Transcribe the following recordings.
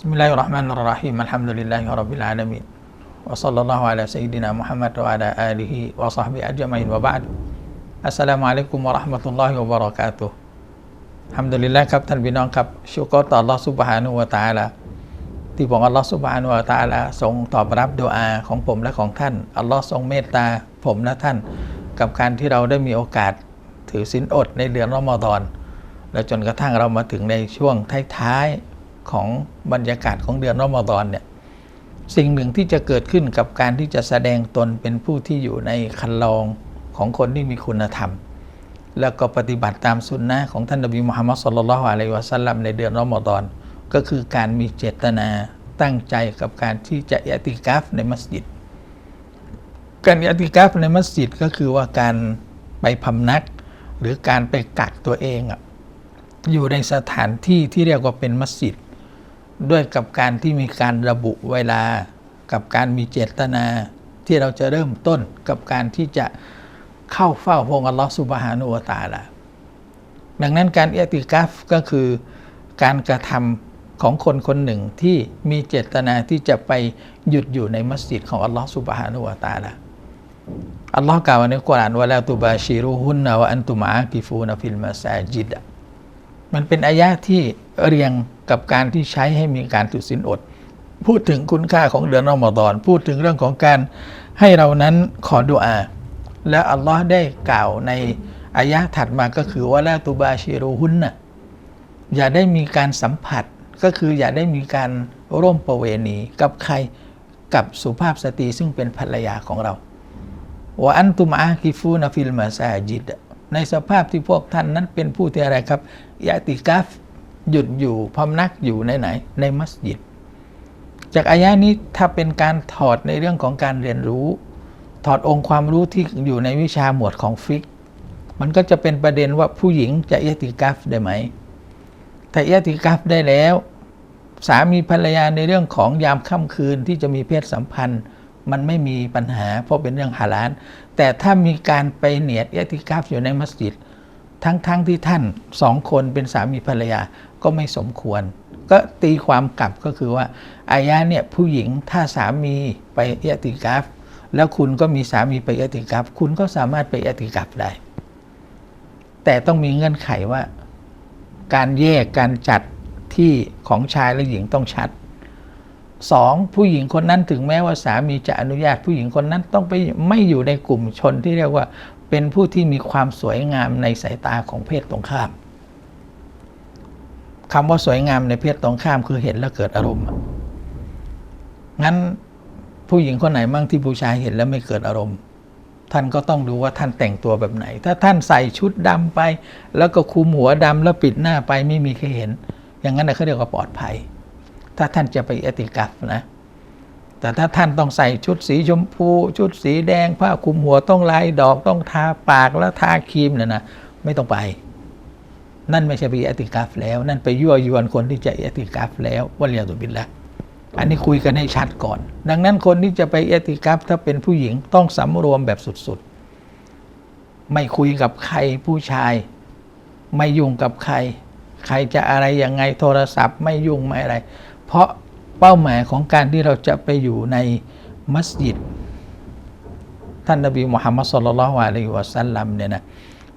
بسم الله الرحمن الرحيم الحمد لله رب العالمين وصلى الله على سيدنا محمد وعلى آله وصحبه أجمعين وبعد السلام عليكم ورحمة الله وبركاته ฮัมดุลิลละครับท่านพี่น้องครับชุกรต่อ Allah Subhanahu wa Taala ที่ผมอัลลอฮ์ Subhanahu wa Taala ทรงตอบรับดุอาของผมและของท่านอัลลอฮ์ทรงเมตตาผมและท่าน กับการที่เราได้มีโอกาสถือศีลอดในเดือนรอมฎอน และจนกระทั่งเรามาถึงในช่วงท้ายๆ ของบรรยากาศของเดือนรอมฎอนเนี่ยสิ่งหนึ่งที่จะเกิดขึ้นกับการที่จะแสดงตนเป็นผู้ที่อยู่ในคันลองของคนที่มีคุณธรรม แล้วก็ปฏิบัติตามสุนนะของท่านนบีมุฮัมมัดสุลลัลฮุอะลัยฮิวะสัลลัมในเดือนรอมฎอนก็คือการมีเจตนาตั้งใจกับการที่จะอติกาฟในมัสยิด การอติกาฟในมัสยิดก็คือว่าการไปพำนัก หรือการไปกักตัวเองอยู่ในสถานที่ที่เรียกว่าเป็นมัสยิด ด้วยกับการที่มีการระบุเวลา กับการมีเจตนา ที่เราจะเริ่มต้นกับการที่จะเข้าเฝ้าพระองค์อัลลอฮฺสุบฮานุวะตาละดังนั้นการเอติกาฟก็คือการกระทำของคนคนหนึ่งที่มีเจตนาที่จะไปหยุดอยู่ในมัสยิดของอัลลอฮฺสุบฮานุวะตาละอัลลอฮ์กล่าวในกุรอานว่าลาตุบาชิรุฮุนนะวะอันตุมากิฟูนฟิลมาซาจิดมันเป็นอายะที่เรียง กับการที่ใช้ให้มีการถือศีลอด พูดถึงคุณค่าของเดือนรอมฎอน พูดถึงเรื่องของการให้เรานั้นขอดุอา และอัลลอฮ์ได้กล่าวในอายะถัดมาก็คือว่าละตุบาชิรุฮุนนะอย่าได้มีการสัมผัสก็คืออย่าได้มีการร่วมประเวณีกับใครกับสุภาพสตรีซึ่งเป็นภรรยาของเราว่าอันตุมอาคิฟูนฟิลมาซาจิดในสภาพที่พวกท่านนั้นเป็นผู้ที่อะไรครับยาติกาฟ หยุดอยู่พำนักอยู่ในไหน ในมัสยิด จากอายะนี้ถ้าเป็นการถอดในเรื่องของการเรียนรู้ ถอดองค์ความรู้ที่อยู่ในวิชาหมวดของฟิก มันก็จะเป็นประเด็นว่าผู้หญิงจะยติกาฟได้ไหม ถ้ายติกาฟได้แล้ว สามีภรรยาในเรื่องของยามค่ำคืนที่จะมีเพศสัมพันธ์มันไม่มีปัญหาเพราะเป็นเรื่องฮาลาลแต่ถ้ามีการไปเนียดยติกาฟอยู่ในมัสยิด ทั้งๆทที่ท่านสองคนเป็นสามีภรรยาก็ไม่สมควร ก็ตีความกลับก็คือว่าอายะเนี่ยผู้หญิงถ้าสามีไปยติกาฟแล้วคุณก็มีสามีไปยติกาฟคุณก็สามารถไปยติกาฟได้ แต่ต้องมีเงื่อนไขว่า การแยกการจัดที่ของชายและหญิงต้องชัดสองผู้หญิงคนนั้นถึงแม้ว่าสามีจะอนุญาตผู้หญิงคนนั้นต้องไปไม่อยู่ในกลุ่มชนที่เรียกว่า เป็นผู้ที่มีความสวยงามในสายตาของเพศตรงข้ามคำว่าสวยงามในเพศตรงข้ามคือเห็นแล้วเกิดอารมณ์ งั้นผู้หญิงคนไหนมั่งที่ผู้ชายเห็นแล้วไม่เกิดอารมณ์ ท่านก็ต้องดูว่าท่านแต่งตัวแบบไหน ถ้าท่านใส่ชุดดำไป แล้วก็คุมหัวดำแล้วปิดหน้าไปไม่มีใครเห็น อย่างนั้นเขาเรียกว่าปลอดภัย ถ้าท่านจะไปเอติกัฟนะ แต่ถ้าท่านต้องใส่ชุดสีชมพู ชุดสีแดง ผ้าคลุมหัวต้องลายดอกต้องทาปากแล้วทาครีมเนี่ยนะไม่ต้องไป นั่นไม่ใช่ไปอติกัฟแล้ว นั่นไปยั่วยวนคนที่จะอติกัฟแล้วว่าเรียตุบินละอันนี้คุยกันให้ชัดก่อน ดังนั้นคนที่จะไปอติกัฟถ้าเป็นผู้หญิงต้องสำรวมแบบสุดๆ ไม่คุยกับใครผู้ชาย ไม่ยุ่งกับใคร ใครจะอะไรยังไงโทรศัพท์ ไม่ยุ่งไม่อะไร เพราะ เป้าหมายของการที่เราจะไปอยู่ในมัสยิด ท่านนบีมุฮัมมัดสุลลัลฮวาอะลัยฮิวะสัลลัมเนี่ยนะ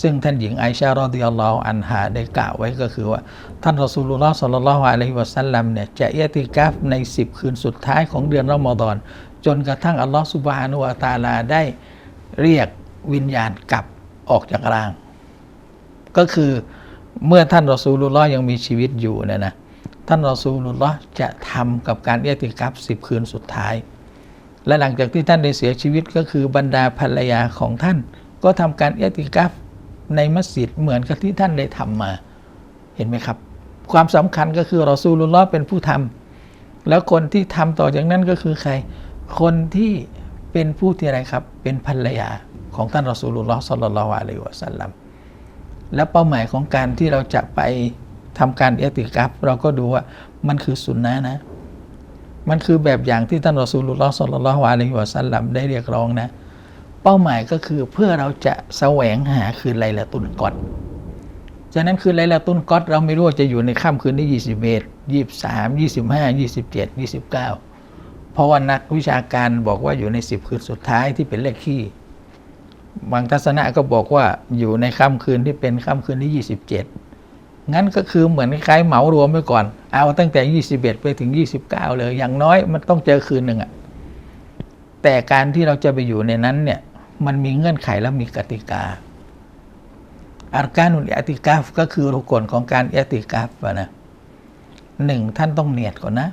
ซึ่งท่านหญิงไอชารอดิยัลลอฮอันฮาได้กล่าวไว้ก็คือว่า ท่านรอสูลุลลอฮ์สัลลัลลอฮุอะลัยฮิวะสัลลัมเนี่ยจะเอติกาฟใน 10 คืนสุดท้ายของเดือนรอมฎอน จนกระทั่งอัลลอฮ์สุบฮานุวะตาลาได้เรียกวิญญาณกลับออกจากร่าง ก็คือเมื่อท่านรอซูลุลลอฮ์ยังมีชีวิตอยู่เนี่ยนะ ท่านรอซูลุลลอฮ์จะทำกับการเอติกัฟสิบคืนสุดท้าย และหลังจากที่ท่านได้เสียชีวิตก็คือบรรดาภรรยาของท่าน ก็ทำการเอติกัฟในมัสยิดเหมือนกับที่ท่านได้ทำมา เห็นไหมครับ ความสำคัญก็คือรอซูลุลลอฮ์เป็นผู้ทำแล้วคนที่ทำต่อจากนั้นก็คือใคร คนที่เป็นผู้ที่อะไรครับ เป็นภรรยาของท่านรอซูลุลลอฮ์สัลลัลลอฮุอะลัยฮิวะสัลลัมและเป้าหมายของการที่เราจะไป ทำการเอติกัฟเราก็ดูว่ามันคือสุนนะนะ มันคือแบบอย่างที่ท่านรอซูลุลลอฮ์สัลลัลลอฮุอะลัยฮิวะสัลลัมได้เรียกร้องนะ เป้าหมายก็คือเพื่อเราจะแสวงหาคืนไลละตุนกอดฉะนั้นคืนไลละตุนกอดเราไม่รู้จะอยู่ในค่ำคืนที่21ยี่สิบสามยี่สิบห้ายี่สิบเจ็ดยี่สิบเก้าเพราะว่านักวิชาการบอกว่าอยู่ในสิบคืนสุดท้ายที่เป็นเลขขี้บางทัศนะก็บอกว่าอยู่ในค่ำคืนที่เป็นค่ำคืนที่ยี่สิบเจ็ด งั้นก็คือเหมือนคล้ายๆเหมารวมไปก่อน เอาตั้งแต่ยี่สิบเอ็ดไปถึงยี่สิบเก้าเลย อย่างน้อยมันต้องเจอคืนหนึ่งอะแต่การที่เราจะไปอยู่ในนั้นเนี่ย มันมีเงื่อนไขและมีกติกา อาร์กานุลอิอติกาฟก็คือรุกลของการอิอติกาฟนะหนึ่งท่านต้องเนียดก่อนนะ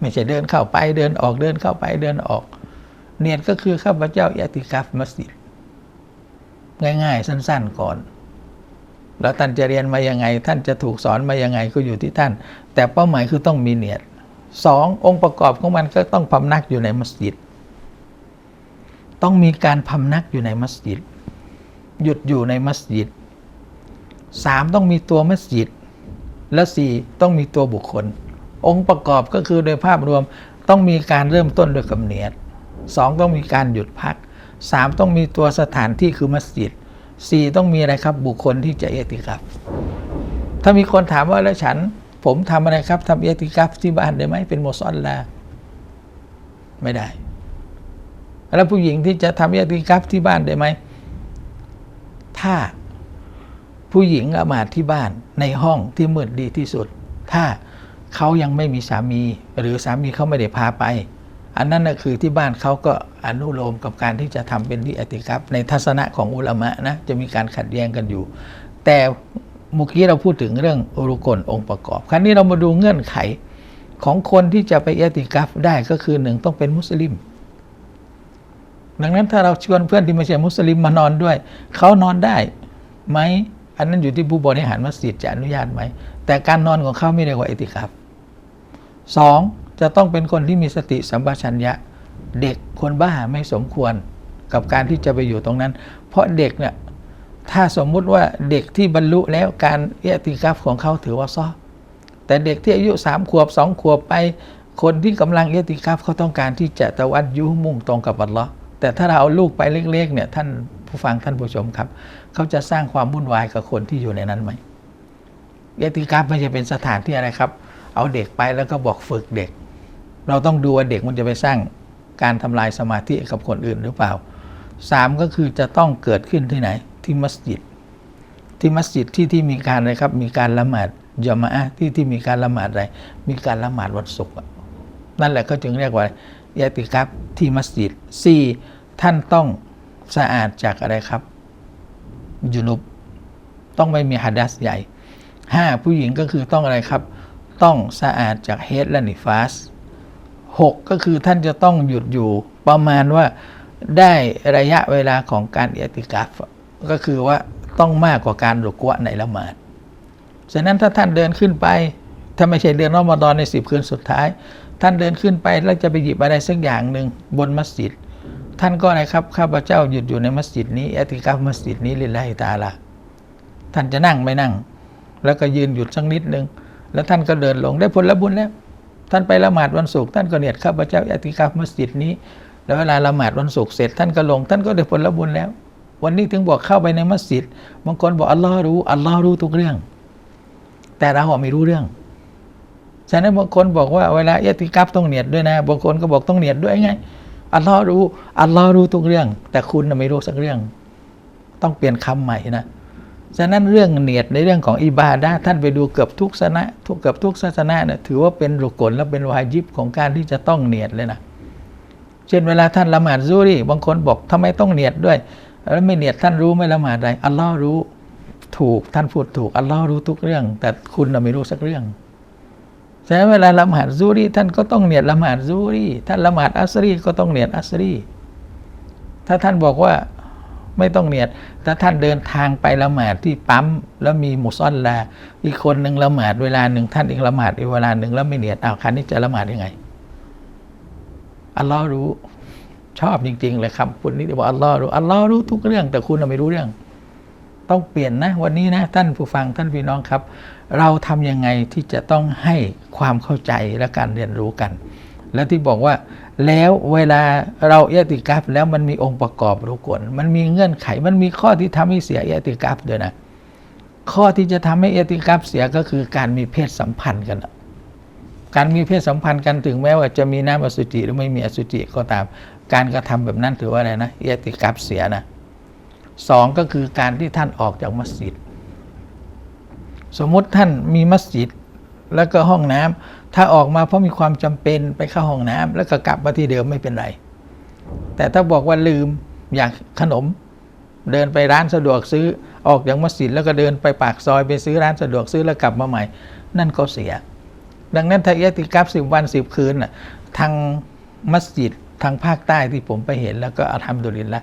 ไม่ใช่เดินเข้าไปเดินออกเดินเข้าไปเดินออก เนียดก็คือข้าพเจ้าอิอติกาฟมัสยิดง่ายๆ สั้น ๆ ก่อน แล้วท่านจะเรียนมายังไง ท่านจะถูกสอนมายังไงก็อยู่ที่ท่าน แต่เป้าหมายคือต้องมีเนียดสององค์ประกอบของมันก็ต้องพำนักอยู่ในมัสยิด ต้องมีการพำนักอยู่ในมัสยิด หยุดอยู่ในมัสยิดสามต้องมีตัวมัสยิด และสี่ต้องมีตัวบุคคล องค์ประกอบก็คือโดยภาพรวมต้องมีการเริ่มต้นด้วยกำเนิดสองต้องมีการหยุดพักสามต้องมีตัวสถานที่คือมัสยิด สี่ต้องมีอะไรครับ บุคคลที่จะเอติกัฟถ้ามีคนถามว่าแล้วฉัน ผมทำอะไรครับทำเอติกัฟที่บ้านได้ไหมเป็นโมซอนลาไม่ได้ แล้วผู้หญิงที่จะทำเอติกัฟที่บ้านได้ไหมถ้าผู้หญิงละหมาดที่บ้านในห้องที่มืดดีที่สุด ถ้าเขายังไม่มีสามี หรือสามีเขาไม่ได้พาไป อันนั้นนะคือที่บ้านเขาก็อนุโลมกับการที่จะทำเป็นที่อติกับ ในทัศนะของอุลามะนะจะมีการขัดแย้งกันอยู่ แต่เมื่อกี้เราพูดถึงเรื่องอุรุกลองค์ประกอบ ครั้นี้เรามาดูเงื่อนไขของคนที่จะไปเอติกัฟได้ก็คือหนึ่งต้องเป็นมุสลิม ดังนั้นถ้าเราชวนเพื่อนที่ไม่ใช่มุสลิมมานอนด้วย เขานอนได้ไหมอันนั้นอยู่ที่ผู้บริหารมัสยิดจะอนุญาตไหม แต่การนอนของเขาไม่เรียกว่าเอติคับสอง จะต้องเป็นคนที่มีสติสัมปชัญญะ เด็กคนบ้าไม่สมควรกับการที่จะไปอยู่ตรงนั้น เพราะเด็กเนี่ยถ้าสมมุติว่าเด็กที่บรรลุแล้วการเอติคับของเขาถือว่าซ้อแต่เด็กที่อายุสามขวบสองขวบไป คนที่กำลังเอติคับเขาต้องการที่จะตะวัดยุมุ่งตรงกับอัลลอฮ์แต่ถ้าเราเอาลูกไปเล็กๆเนี่ยท่านผู้ฟังท่านผู้ชมครับ เขาจะสร้างความวุ่นวายกับคนที่อยู่ในนั้นไหมเอติกาฟไม่ใช่เป็นสถานที่อะไรครับ เอาเด็กไปแล้วก็บอกฝึกเด็ก เราต้องดูว่าเด็กมันจะไปสร้างการทำลายสมาธิกับคนอื่นหรือเปล่าสามก็คือจะต้องเกิดขึ้นที่ไหน ที่มัสยิด ที่มัสยิดที่ที่มีการอะไรครับ มีการละหมาดยามาะที่ที่มีการละหมาดอะไร มีการละหมาดวันศุกร์นั่นแหละเขาจึงเรียกว่าเอติกาฟที่มัสยิดสี่ท่านต้องสะอาดจากอะไรครับยุนุบต้องไม่มีฮัดัสใหญ่ห้าผู้หญิงก็คือต้องอะไรครับ ต้องสะอาดจากเฮดและนิฟาส หกก็คือท่านจะต้องหยุดอยู่ประมาณว่าได้ระยะเวลาของการเอติกาฟก็คือว่าต้องมากกว่าการรุกวะในละหมาดฉะนั้นถ้าท่านเดินขึ้นไป ถ้าไม่ใช่เดือนรอมฎอนในสิบคืนสุดท้าย ท่านเดินขึ้นไปแล้วจะไปหยิบอะไรสักอย่างหนึ่งบนมัสยิด ท่านก็นะครับข้าพเจ้าหยุดอยู่ในมัสยิดนี้อติกาฟมัสยิดนี้ลิลลาฮิตาลาท่านจะนั่งไม่นั่ง แล้วก็ยืนหยุดสักนิดหนึ่งแล้วท่านก็เดินลงได้ผลบุญแล้ว ท่านไปละหมาดวันศุกร์ท่านก็เนียดข้าพเจ้าอติกาฟมัสยิดนี้ แล้วเวลาละหมาดวันศุกร์เสร็จท่านก็ลง ท่านก็ได้ผลบุญแล้ว วันนี้ถึงบอกเข้าไปในมัสยิดบางคนบอกอัลลอฮ์รู้อัลลอฮ์รู้ทุกเรื่อง แต่เราไม่รู้เรื่องฉะนั้นบางคนบอกว่าเวลาเอติกาฟต้องเนียดด้วยนะบางคนก็บอกต้องเนียดด้วยไงอัลลอฮ์รู้อัลลอฮ์รู้ทุกเรื่อง แต่คุณไม่รู้สักเรื่อง ต้องเปลี่ยนคำใหม่นะ ฉะนั้นเรื่องเนียดในเรื่องของอิบาดะท่านไปดูเกือบทุกศาสนาทุกเกือบทุกศาสนาเนี่ยถือว่าเป็นรุกลและเป็นวาญิบของการที่จะต้องเนียดเลยนะเช่นเวลาท่านละหมาดซูรี่บางคนบอกทำไมต้องเนียดด้วย แล้วไม่เนียดท่านรู้ไม่ละหมาดใดอัลลอฮ์รู้ถูกท่านพูดถูกอัลลอฮ์รู้ทุกเรื่อง แต่คุณไม่รู้สักเรื่องฉะนั้นเวลาละหมาดซูรี่ท่านก็ต้องเนียดละหมาดซูรี่ท่านละหมาดอัสรีก็ต้องเนียดอัสรีถ้าท่านบอกว่า ไม่ต้องเนียด ถ้าท่านเดินทางไปละหมาดที่ปั๊มแล้วมีมุซอลลา อีกคนหนึ่งละหมาดเวลาหนึ่งท่านอีกละหมาดอีกเวลาหนึ่งแล้วไม่เนียดอ้าวคันนี้จะละหมาดยังไง อัลลอฮ์รู้ ชอบจริง ๆ เลยคำพูดนี้ที่บอกอัลลอฮ์รู้อัลลอฮ์รู้ทุกเรื่อง แต่คุณไม่รู้เรื่อง ต้องเปลี่ยนนะ วันนี้นะท่านผู้ฟังท่านพี่น้องครับ เราทำยังไงที่จะต้องให้ความเข้าใจและการเรียนรู้กัน แล้วที่บอกว่า แล้วเวลาเราเอติกาฟแล้วมันมีองค์ประกอบรุกลมันมีเงื่อนไข มันมีข้อที่ทำให้เสียเอติกาฟด้วยนะ ข้อที่จะทำให้เอติกาฟเสียก็คือการมีเพศสัมพันธ์กัน การมีเพศสัมพันธ์กันถึงแม้ว่าจะมีน้ำอสุจิหรือไม่มีอสุจิก็ตาม การกระทำแบบนั้นถือว่าอะไรนะเอติกับเสียนะสองก็คือการที่ท่านออกจากมัสยิด สมมุติท่านมีมัสยิดแล้วก็ห้องน้ำ ถ้าออกมาเพราะมีความจำเป็นไปเข้าห้องน้ำแล้วก็กลับมาที่เดิมไม่เป็นไร แต่ถ้าบอกว่าลืมอยากขนม เดินไปร้านสะดวกซื้อออกจากมัสยิดแล้วก็เดินไปปากซอยไปซื้อร้านสะดวกซื้อแล้วกลับมาใหม่ นั่นก็เสีย ดังนั้นถ้าเอติกับสิบวันสิบคืนน่ะทางมัสยิดทางภาคใต้ที่ผมไปเห็นแล้วก็อาทำดุลินละ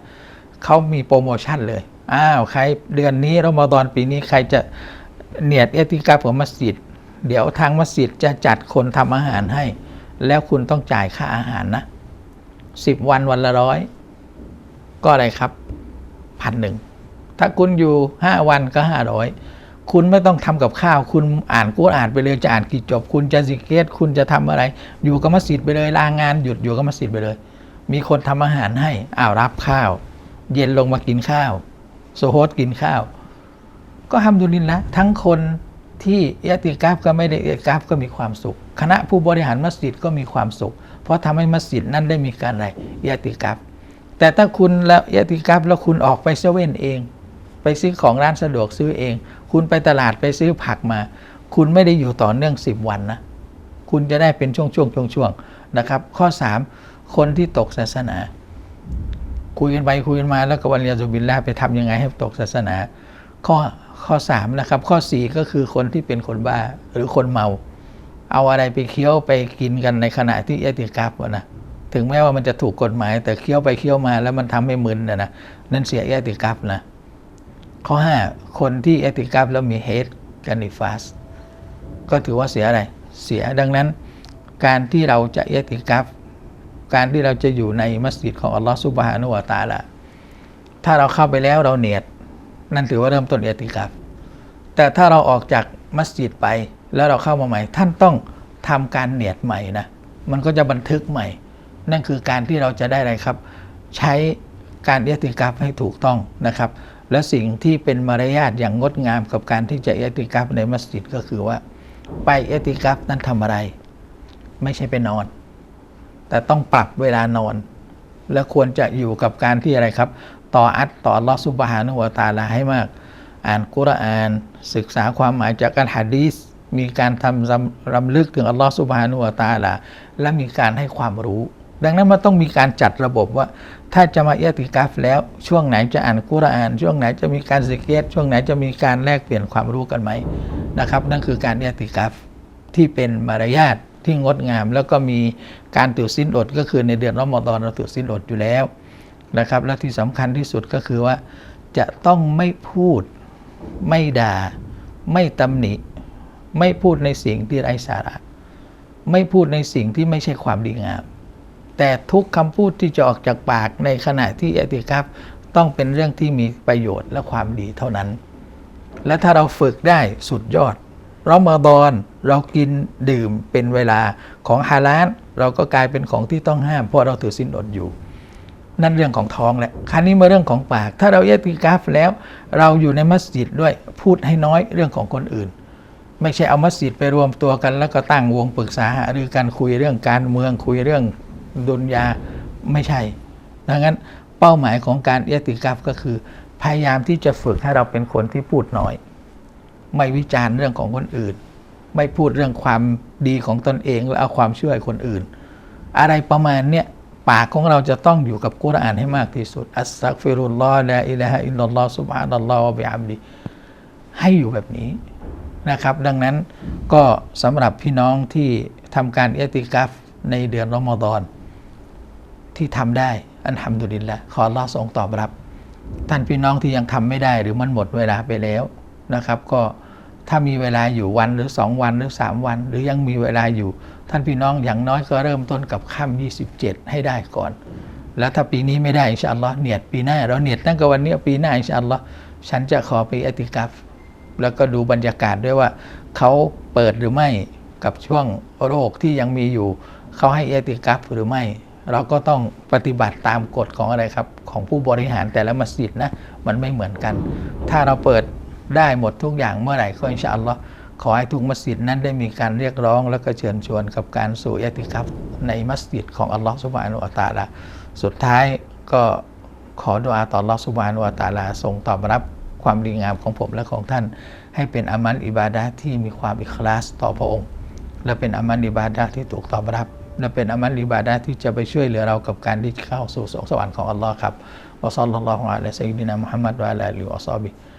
เขามีโปรโมชั่นเลยอ้าวใครเดือนนี้รอมฎอนปีนี้ใครจะเนียดเอติกับของมัสยิด เดี๋ยวทางมัสยิดจะจัดคนทำอาหารให้ แล้วคุณต้องจ่ายค่าอาหารนะสิบวันวันละร้อยก็อะไรครับพันหนึ่งถ้าคุณอยู่ห้าวันก็ห้าร้อยคุณไม่ต้องทำกับข้าว คุณอ่านกูอ่านไปเลยจะอ่านกี่จบ คุณจะสิเกตคุณจะทำอะไร อยู่กับมัสยิดไปเลยลางานหยุดอยู่กับมัสยิดไปเลย มีคนทำอาหารให้อ้าวรับข้าว เย็นลงมากินข้าวโซโฮสกินข้าว ก็ทำดุลินละทั้งคน ที่เอติกาฟก็ไม่ได้เอติกาฟก็มีความสุข คณะผู้บริหารมัสยิดก็มีความสุข เพราะทำให้มัสยิดนั้นได้มีการอะไรเอติกาฟแต่ถ้าคุณแล้วเอติกาฟแล้วคุณออกไปเซเว่นเอง ไปซื้อของร้านสะดวกซื้อเอง คุณไปตลาดไปซื้อผักมา คุณไม่ได้อยู่ต่อเนื่อง 10 วันนะคุณจะได้เป็นช่วงๆช่วงๆนะครับ ข้อ 3 คนที่ตกศาสนา คุยกันไปคุยกันมาแล้วก็วันเรียนสุบินลาไปทำยังไงให้ตกศาสนา ข้อ ข้อ3นะครับข้อ 4 ก็คือคนที่เป็นคนบ้าหรือคนเมา เอาอะไรไปเคี้ยวไปกินกันในขณะที่เอติกาฟนะถึงแม้ว่ามันจะถูกกฎหมาย แต่เคี้ยวไปเคี้ยวมาแล้วมันทำให้มึนนะนะนั่นเสียเอติกาฟนะข้อ 5 คนที่เอติกาฟแล้วมีเฮดกันนิฟาสก็ถือว่าเสียอะไรเสียดังนั้น การที่เราจะเอติกาฟการที่เราจะอยู่ในมัสยิดของอัลลอฮฺซุบฮานุวะตาละถ้าเราเข้าไปแล้วเราเนียด นั่นถือว่าเริ่มต้นเอติกาฟแต่ถ้าเราออกจากมัสยิดไปแล้วเราเข้ามาใหม่ ท่านต้องทำการเนียดใหม่นะมันก็จะบันทึกใหม่ นั่นคือการที่เราจะได้อะไรครับ ใช้การเอติกาฟให้ถูกต้องนะครับ และสิ่งที่เป็นมารยาทอย่างงดงามกับการที่จะเอติกาฟในมัสยิดก็คือว่า ไปเอติกาฟนั้นทำอะไร ไม่ใช่ไปนอน แต่ต้องปรับเวลานอน และควรจะอยู่กับการที่อะไรครับ ต่ออัดต่อลอสุบฮานุวตาลาให้มาก อ่านกุรอาน ศึกษาความหมายจากการฮะดีสมีการทำรำลึกถึงอัลลอฮฺสุบฮานุวตาลาและมีการให้ความรู้ ดังนั้นมันต้องมีการจัดระบบว่า ถ้าจะมาเอติกาฟแล้ว ช่วงไหนจะอ่านกุรอาน ช่วงไหนจะมีการสิกเกตช่วงไหนจะมีการแลกเปลี่ยนความรู้กันไหมนะครับนั่นคือการเอติกาฟที่เป็นมารยาทที่งดงาม แล้วก็มีการถือสินอดก็คือในเดือนรอมฎอนเราถือสินอดอยู่แล้ว นะครับและที่สำคัญที่สุดก็คือว่า จะต้องไม่พูดไม่ด่า ไม่ตำหนิ ไม่พูดในสิ่งที่ไร้สาระ ไม่พูดในสิ่งที่ไม่ใช่ความดีงาม แต่ทุกคำพูดที่จะออกจากปากในขณะที่เอติครับต้องเป็นเรื่องที่มีประโยชน์และความดีเท่านั้น และถ้าเราฝึกได้สุดยอดรอมฎอนเรากินดื่มเป็นเวลาของฮาลาลเราก็กลายเป็นของที่ต้องห้ามเพราะเราถือสินอดอยู่ นั่นเรื่องของท้องแหละคราวนี้มาเรื่องของปาก ถ้าเราเอติกาฟแล้ว เราอยู่ในมัสยิดด้วยพูดให้น้อยเรื่องของคนอื่น ไม่ใช่เอามัสยิดไปรวมตัวกัน แล้วก็ตั้งวงปรึกษาหรือการคุยเรื่องการเมืองคุยเรื่องดุนยาไม่ใช่ดังนั้นเป้าหมายของการเอติกาฟก็คือ พยายามที่จะฝึกให้เราเป็นคนที่พูดน้อย ไม่วิจารณ์เรื่องของคนอื่น ไม่พูดเรื่องความดีของตนเองแล้วเอาความช่วยคนอื่น อะไรประมาณเนี้ย ปากของเราจะต้องอยู่กับกุรอานให้มากที่สุด อัสซักฟิรุลลอฮ์ละอิละฮะอิลลัลลอฮ์ซุบฮานัลลอฮ์วะบิอัมดีให้อยู่แบบนี้นะครับ ดังนั้นก็สำหรับพี่น้องที่ทำการเอติกัฟในเดือนรอมฎอนที่ทำได้อันทำดุลินละขอรอทรงตอบรับ ท่านพี่น้องที่ยังทำไม่ได้หรือมันหมดเวลาไปแล้วนะครับ ก็ ถ้ามีเวลาอยู่วันหรือ 2 วันหรือ 3 วัน หรือยังมีเวลาอยู่ ท่านพี่น้องอย่างน้อยก็เริ่มต้นกับค่ำ27 ให้ได้ก่อน แล้วถ้าปีนี้ไม่ได้อินชาอัลลอฮ์เนียดปีหน้าเราเนียดตั้งแต่วันนี้ปีหน้าอินชาอัลลอฮ์ฉันจะขอไปอติกัฟแล้วก็ดูบรรยากาศด้วยว่าเขาเปิดหรือไม่กับช่วงโรคที่ยังมีอยู่ เขาให้เอติกัฟหรือไม่ เราก็ต้องปฏิบัติตามกฎของอะไรครับ ของผู้บริหารแต่ละมัสยิดนะมันไม่เหมือนกัน ถ้าเราเปิด ได้หมดทุกอย่างเมื่อไหร่ก็อินชาอัลลอฮ์ขอให้ทุกมัสยิดนั้นได้มีการเรียกร้อง และก็เชิญชวนกับการสู่เอติคัฟในมัสยิดของอัลลอฮฺสุบานุอัตาลาสุดท้ายก็ขอดุอาต่ออัลลอฮฺสุบานุอัตาลาทรงตอบรับความดีงามของผมและของท่าน ให้เป็นอามัลอิบาดะที่มีความอิคลาสต่อพระองค์ และเป็นอามัลอิบาดะที่ถูกตอบรับ และเป็นอามัลอิบาดะที่จะไปช่วยเหลือเรากับการที่เข้าสู่สวรรค์ของอัลลอฮ์ครับวะซัลลัลลอฮุอะลัยฮิวะซัลลัมมุฮัมมัดวะอะลาลิฮิวะซอบิ